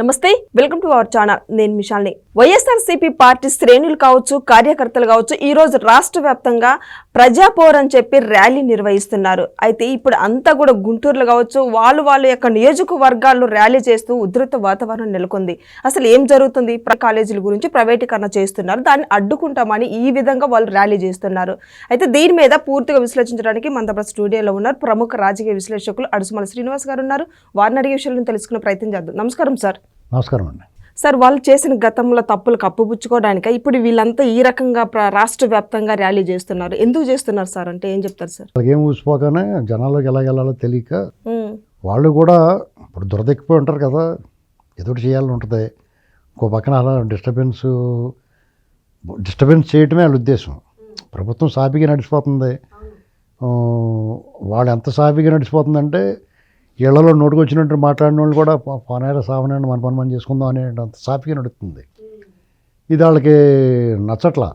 నమస్తే welcome to our channel. నేను మిషాల్ని. YSRCP party శ్రేణులు కావచ్చు కార్యకర్తలు కావచ్చు ఈ రోజు రాష్ట్ర వ్యాప్తంగా ప్రజాపోర్ అని చెప్పి ర్యాలీ నిర్వహిస్తున్నారు. అయితే ఇప్పుడు అంతా కూడా గుంటూరులో కావచ్చు వాళ్ళు వాళ్ళ యొక్క నియోజకవర్గాల్లో ర్యాలీ చేస్తూ ఉధృత వాతావరణం నెలకొంది. అసలు ఏం జరుగుతుంది? కాలేజీల గురించి ప్రైవేటీకరణ చేస్తున్నారు. దాన్ని అడ్డుకుంటామని ఈ విధంగా వాళ్ళు ర్యాలీ చేస్తున్నారు. అయితే దీని మీద పూర్తిగా విశ్లేషించడానికి మన స్టూడియోలో ఉన్నారు ప్రముఖ రాజకీయ విశ్లేషకులు అడుసుమల శ్రీనివాస్ గారు ఉన్నారు. వారిని అడిగే విషయాలను తెలుసుకునే ప్రయత్నం చేద్దాం. నమస్కారం సార్. నమస్కారం అండి. సార్ వాళ్ళు చేసిన గతంలో తప్పులు కప్పుపుచ్చుకోవడానికి? ఇప్పుడు వీళ్ళంతా ఈ రకంగా రాష్ట్ర వ్యాప్తంగా ర్యాలీ చేస్తున్నారు. ఎందుకు చేస్తున్నారు సార్? అంటే ఏం చెప్తారు సార్? ఏం ఊసిపోగానే జనాల్లోకి ఎలా వెళ్ళాలో తెలియక వాళ్ళు కూడా ఇప్పుడు దురదెక్కిపోయి ఉంటారు కదా. ఏదో చేయాలని ఉంటుంది. ఇంకో పక్కన అలా డిస్టర్బెన్స్ డిస్టర్బెన్స్ చేయటమే వాళ్ళ ఉద్దేశం. ప్రభుత్వం సాఫీగా నడిచిపోతుంది. వాళ్ళు ఎంత సాఫీగా నడిచిపోతుందంటే ఇళ్ళలో నోటుకొచ్చినట్టు మాట్లాడిన వాళ్ళు కూడా పనేర సావనండి మన పని మనం చేసుకుందాం అనే అంత సాఫీగా నడుస్తుంది. ఇది వాళ్ళకి నచ్చట్లా.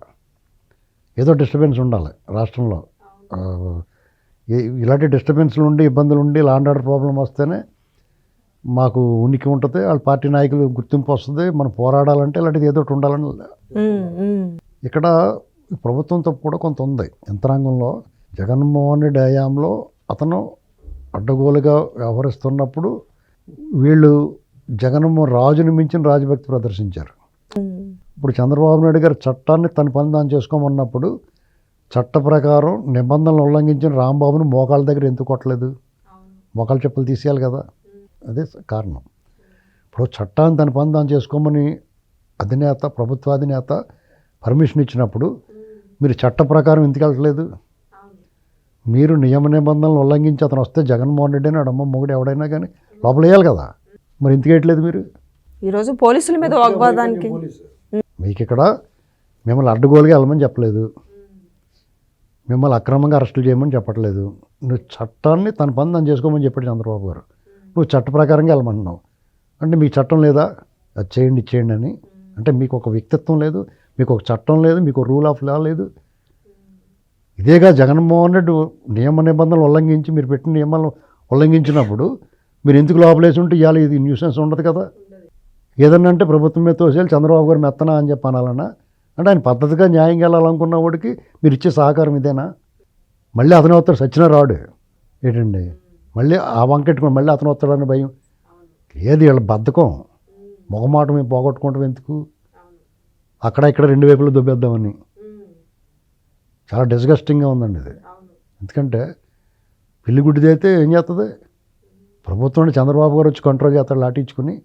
ఏదో డిస్టర్బెన్స్ ఉండాలి రాష్ట్రంలో. ఇలాంటి డిస్టర్బెన్స్లు ఉండి ఇబ్బందులు ఉండి లాండ్ ఆర్డర్ ప్రాబ్లం వస్తేనే మాకు ఉనికి ఉంటుంది వాళ్ళ పార్టీ నాయకులు గుర్తింపు వస్తుంది మనం పోరాడాలంటే ఇలాంటిది ఏదో ఒకటి ఉండాలని ఇక్కడ ప్రభుత్వం తప్పు కూడా కొంత ఉంది. యంత్రాంగంలో జగన్మోహన్ రెడ్డి హయాంలో అతను అడ్డగోలుగా వ్యవహరిస్తున్నప్పుడు వీళ్ళు జగన్మోహన్ రాజుని మించిన రాజభక్తి ప్రదర్శించారు. ఇప్పుడు చంద్రబాబు నాయుడు గారు చట్టాన్ని తన పని తాను చేసుకోమన్నప్పుడు చట్ట ప్రకారం నిబంధనలు ఉల్లంఘించిన రాంబాబుని మోకాళ్ళ దగ్గర ఎందుకు కొట్టలేదు? మోకాళ్ళ చెప్పులు తీసేయాలి కదా? అదే కారణం. ఇప్పుడు చట్టాన్ని తన పని తాను చేసుకోమని అధినేత ప్రభుత్వాధినేత పర్మిషన్ ఇచ్చినప్పుడు మీరు చట్ట ప్రకారం ఎందుకు వెళ్ళట్లేదు? మీరు నియమ నిబంధనలు ఉల్లంఘించి అతను వస్తే జగన్మోహన్ రెడ్డి అని అడమ్మ మొగుడు ఎవడైనా కానీ లోపల వేయాలి కదా. మరి ఎందుకు వేయట్లేదు మీరు? ఈరోజు పోలీసుల మీద వాగ్వాదానికి. మీకు ఇక్కడ మిమ్మల్ని అడ్డగోలుగా వెళ్ళమని చెప్పలేదు. మిమ్మల్ని అక్రమంగా అరెస్టులు చేయమని చెప్పట్లేదు. నువ్వు చట్టాన్ని తన పని తను చేసుకోమని చెప్పాడు చంద్రబాబు గారు. నువ్వు చట్ట ప్రకారంగా వెళ్ళమంటున్నావు. అంటే మీకు చట్టం లేదా? అది చేయండి చేయండి అని. అంటే మీకు ఒక వ్యక్తిత్వం లేదు మీకు ఒక చట్టం లేదు మీకు రూల్ ఆఫ్ లా లేదు. ఇదేగా జగన్మోహన్ రెడ్డి నియమ నిబంధనలు ఉల్లంఘించి మీరు పెట్టిన నియమాలను ఉల్లంఘించినప్పుడు మీరు ఎందుకు లోపలేసి ఉంటే ఇవాళ ఇది న్యూసెన్స్ ఉండదు కదా? ఏదన్నా అంటే ప్రభుత్వం మీద తోసేయాలి చంద్రబాబు గారు మెత్తనా అని చెప్పి అనాలన్నా? అంటే ఆయన పద్ధతిగా న్యాయంగా వెళ్ళాలనుకున్న వాడికి మీరు ఇచ్చే సహకారం ఇదేనా? మళ్ళీ అతను వస్తాడు సచిన రాడు ఏంటండి? మళ్ళీ ఆ వంకెట్టుకుని మళ్ళీ అతను వస్తాడని భయం. ఏది వీళ్ళ బద్ధకం. మొగమాట మేము పోగొట్టుకుంటాం ఎందుకు? అక్కడ ఇక్కడ రెండు వైపులు దుబ్బేద్దామని. చాలా డిస్గస్టింగ్గా ఉందండి ఇది. ఎందుకంటే పిల్లి గుడ్డిదైతే ఏం చేస్తుంది ప్రభుత్వాన్ని చంద్రబాబు గారు వచ్చి కంట్రోల్ చేస్తాడు లాటించుకుని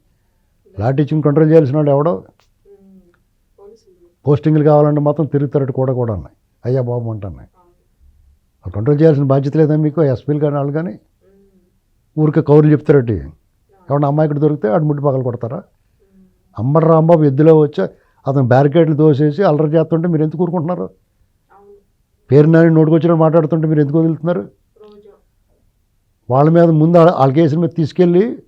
లాటించుకుని కంట్రోల్ చేయాల్సిన వాడు ఎవడో? పోస్టింగ్లు కావాలంటే మాత్రం తిరుగుతారట కూడా కూడా ఉన్నాయి అయ్యా బాబు అంటున్నాయి వాళ్ళు కంట్రోల్ చేయాల్సిన బాధ్యత లేదా మీకు? ఎస్పీలు కానీ వాళ్ళు కానీ? ఊరికే కౌరులు చెప్తారటి ఎవడన్నా అమ్మాయికి దొరికితే ఆడు ముట్టి పగలు కొడతారా? అమ్మడు రాంబాబు ఎద్దులో వచ్చి అతను బ్యారికేడ్లు తోసేసి అల్లరి చేస్తుంటే మీరు ఎందుకు ఊరుకుంటున్నారు? పేరు నాని నోటుకొచ్చిన మాట్లాడుతుంటే మీరు ఎందుకు వదులుతున్నారు? వాళ్ళ మీద ముందు వాళ్ళ- కేసుల మీద తీసుకెళ్ళి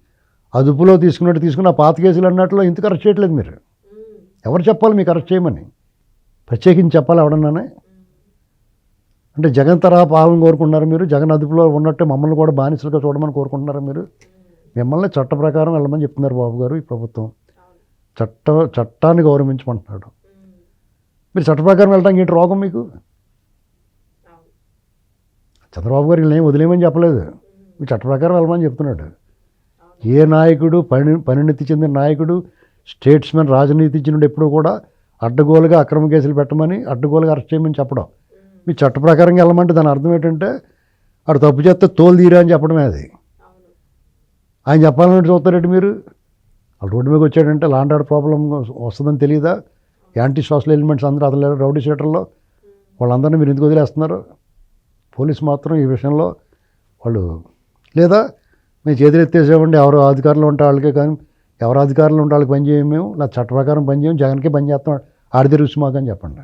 అదుపులో తీసుకున్నట్టు తీసుకున్న ఆ పాత కేసులు అన్నట్లో ఎందుకు అరెస్ట్ చేయట్లేదు మీరు. ఎవరు చెప్పాలి మీకు అరెస్ట్ చేయమని? ప్రత్యేకించి చెప్పాలి ఎవడన్నానే? అంటే జగన్ తరహా పాలన కోరుకుంటున్నారు మీరు? జగన్ అదుపులో ఉన్నట్టే మమ్మల్ని కూడా బానిసలుగా చూడమని కోరుకుంటున్నారా మీరు? మిమ్మల్ని చట్ట ప్రకారం వెళ్ళమని చెప్తున్నారు బాబు గారు ఈ ప్రభుత్వం. చట్ట చట్టాన్ని గౌరవించమంటున్నాడు. మీరు చట్ట ప్రకారం వెళ్ళడానికి ఏంటి రోగం మీకు? చంద్రబాబు గారు వీళ్ళని ఏం వదిలేయమని చెప్పలేదు. మీ చట్ట ప్రకారం వెళ్ళమని చెప్తున్నాడు. ఏ నాయకుడు పని పరిణితి చెందిన నాయకుడు స్టేట్స్మెన్ రాజనీతిజ్ఞుడు ఎప్పుడు కూడా అడ్డగోలుగా అక్రమ కేసులు పెట్టమని అడ్డగోలుగా అరెస్ట్ చేయమని చెప్పడం. మీ చట్ట ప్రకారంగా వెళ్ళమంటే దాని అర్థం ఏంటంటే ఆడు తప్పు చేస్తే తోలు తీరా అని చెప్పడమే అది. ఆయన చెప్పాలని చూస్తారంటే మీరు? వాళ్ళు రోడ్డు మీద వచ్చాడంటే లాండ్ ఆర్డర్ ప్రాబ్లం వస్తుందని తెలియదా యాంటీ సోషల్ ఎలిమెంట్స్ అందరూ అతను రౌడీ షీటర్లో వాళ్ళందరినీ మీరు ఎందుకు వదిలేస్తున్నారు? పోలీస్ మాత్రం ఈ విషయంలో వాళ్ళు లేదా మేము చేతులు ఎత్తేసామండి ఎవరు అధికారులు ఉంటే వాళ్ళకే కానీ ఎవరు అధికారులు ఉంటే వాళ్ళకి పని చేయం మేము లేదా చట్ట ప్రకారం పని చేయం జగన్కే పని చేస్తాం ఆడితే రుచి మాకు అని చెప్పండి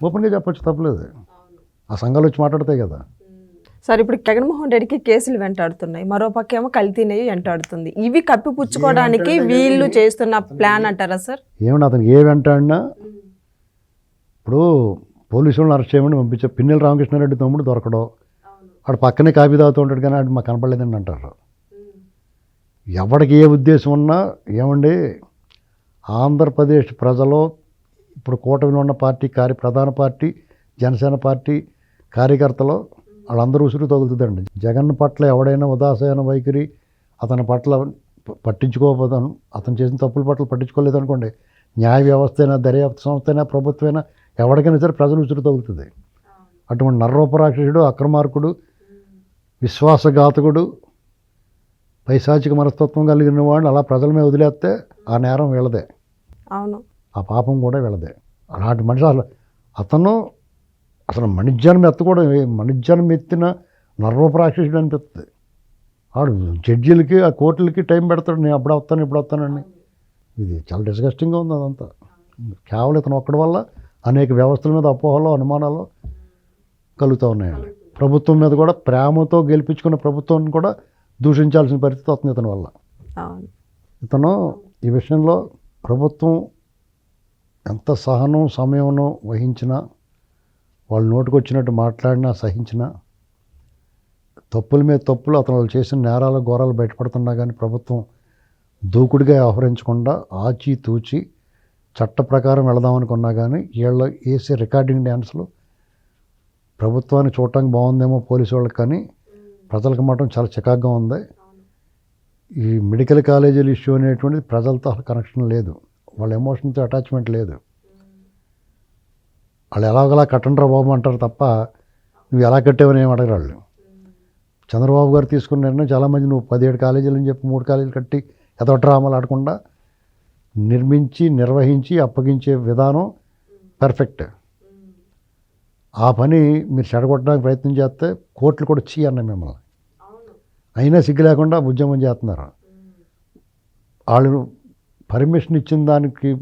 ఓపెన్గా చెప్పొచ్చు తప్పలేదు. ఆ సంఘాలు వచ్చి మాట్లాడతాయి కదా. సార్ ఇప్పుడు జగన్మోహన్ రెడ్డికి కేసులు వెంటాడుతున్నాయి మరో పక్క ఏమో కల్తీనేవి వెంటాడుతుంది. ఇవి కప్పిపుచ్చుకోవడానికి వీళ్ళు చేస్తున్న ప్లాన్ అంటారా సార్? ఏమన్నా అతనికి ఏ వెంటాడినా ఇప్పుడు పోలీసు వాళ్ళని అరెస్ట్ చేయమని పంపించే పిన్నెల రామకృష్ణారెడ్డి తమ్ముడు దొరకడం. ఆడు పక్కనే కాపీ తాగుతూ ఉంటాడు కానీ ఆడు మాకు కనపడలేదని అంటారు. ఎవరికి ఏ ఉద్దేశం ఉన్నా ఏమండి ఆంధ్రప్రదేశ్ ప్రజలు ఇప్పుడు కూటమిలో ఉన్న పార్టీ కార్య ప్రధాన పార్టీ జనసేన పార్టీ కార్యకర్తలు వాళ్ళందరూ ఉసురు తగులుతుందండి. జగన్ పట్ల ఎవడైనా ఉదాసీన వైఖరి అతని పట్ల పట్టించుకోకపోతాను అతను చేసిన తప్పుల పట్ల పట్టించుకోలేదు అనుకోండి న్యాయ వ్యవస్థ అయినా దర్యాప్తు సంస్థ అయినా ప్రభుత్వమైనా ఎవరికైనా సరే ప్రజలు ఉసురు తగులుతుంది. అటువంటి నర్రోపరాక్షసుడు అక్రమార్కుడు విశ్వాసఘాతకుడు పైశాచిక మనస్తత్వం కలిగిన వాడిని అలా ప్రజల మీద వదిలేస్తే ఆ నేరం వీళ్ళదే. అవును. ఆ పాపం కూడా వీళ్ళదే. అలాంటి మనిషి అసలు అతను అసలు మణిజ్యానం ఎత్తకూడదు. మణిజ్యానం ఎత్తిన నర్వపరాక్షసుడు అనిపిస్తుంది వాడు జడ్జీలకి ఆ కోర్టులకి టైం పెడతాడు. నేను అప్పుడు వస్తాను ఇప్పుడు వస్తానండి ఇది చాలా డిస్గస్టింగ్గా ఉంది అదంతా. కేవలం ఇతను ఒక్కడి వల్ల అనేక వ్యవస్థల మీద అపోహలు అనుమానాలు కలుగుతూ ఉన్నాయండి. ప్రభుత్వం మీద కూడా ప్రేమతో గెలిపించుకున్న ప్రభుత్వాన్ని కూడా దూషించాల్సిన పరిస్థితి వస్తుంది ఇతని వల్ల. ఇతను ఈ విషయంలో ప్రభుత్వం ఎంత సహనం సమయమును వహించినా వాళ్ళు నోటుకొచ్చినట్టు మాట్లాడినా సహించినా తప్పుల మీద తప్పులు అతను వాళ్ళు చేసిన నేరాలు ఘోరాలు బయటపడుతున్నా కానీ ప్రభుత్వం దూకుడుగా వ్యవహరించకుండా ఆచి తూచి చట్ట ప్రకారం వెళదామనుకున్నా కానీ వీళ్ళు వేసే రికార్డింగ్ డ్యాన్స్లు ప్రభుత్వాన్ని చూడటానికి బాగుందేమో పోలీసు వాళ్ళకి కానీ ప్రజలకు మాత్రం చాలా చికాగ్గా ఉంది. ఈ మెడికల్ కాలేజీల ఇష్యూ అనేటువంటిది ప్రజలతో కనెక్షన్ లేదు. వాళ్ళ ఎమోషన్తో అటాచ్మెంట్ లేదు. వాళ్ళు ఎలాగలా కట్టండ్రా బాబు అంటారు తప్ప నువ్వు ఎలా కట్టావని ఏమి అడగరాళ్ళు. చంద్రబాబు గారు తీసుకున్న నిర్ణయం చాలామంది నువ్వు పదిహేడు కాలేజీలు అని చెప్పి మూడు కాలేజీలు కట్టి ఎదో డ్రామాలు ఆడకుండా నిర్మించి నిర్వహించి అప్పగించే విధానం పర్ఫెక్ట్ ఆ పని మీరు చెడగొట్టడానికి ప్రయత్నం చేస్తే కోర్టులు కూడా చీ మిమ్మల్ని. అయినా సిగ్గు లేకుండా ఉద్యమం చేస్తున్నారు. వాళ్ళు పర్మిషన్ ఇచ్చిన దానికి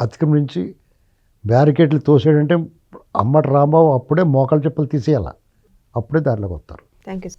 అతిక్రమించి బ్యారికేడ్లు తోసేయడంటే అమ్మటి రాంబాబు అప్పుడే మోకాలు చెప్పులు తీసేయాల. అప్పుడే దారిలోకి వస్తారు. Thank you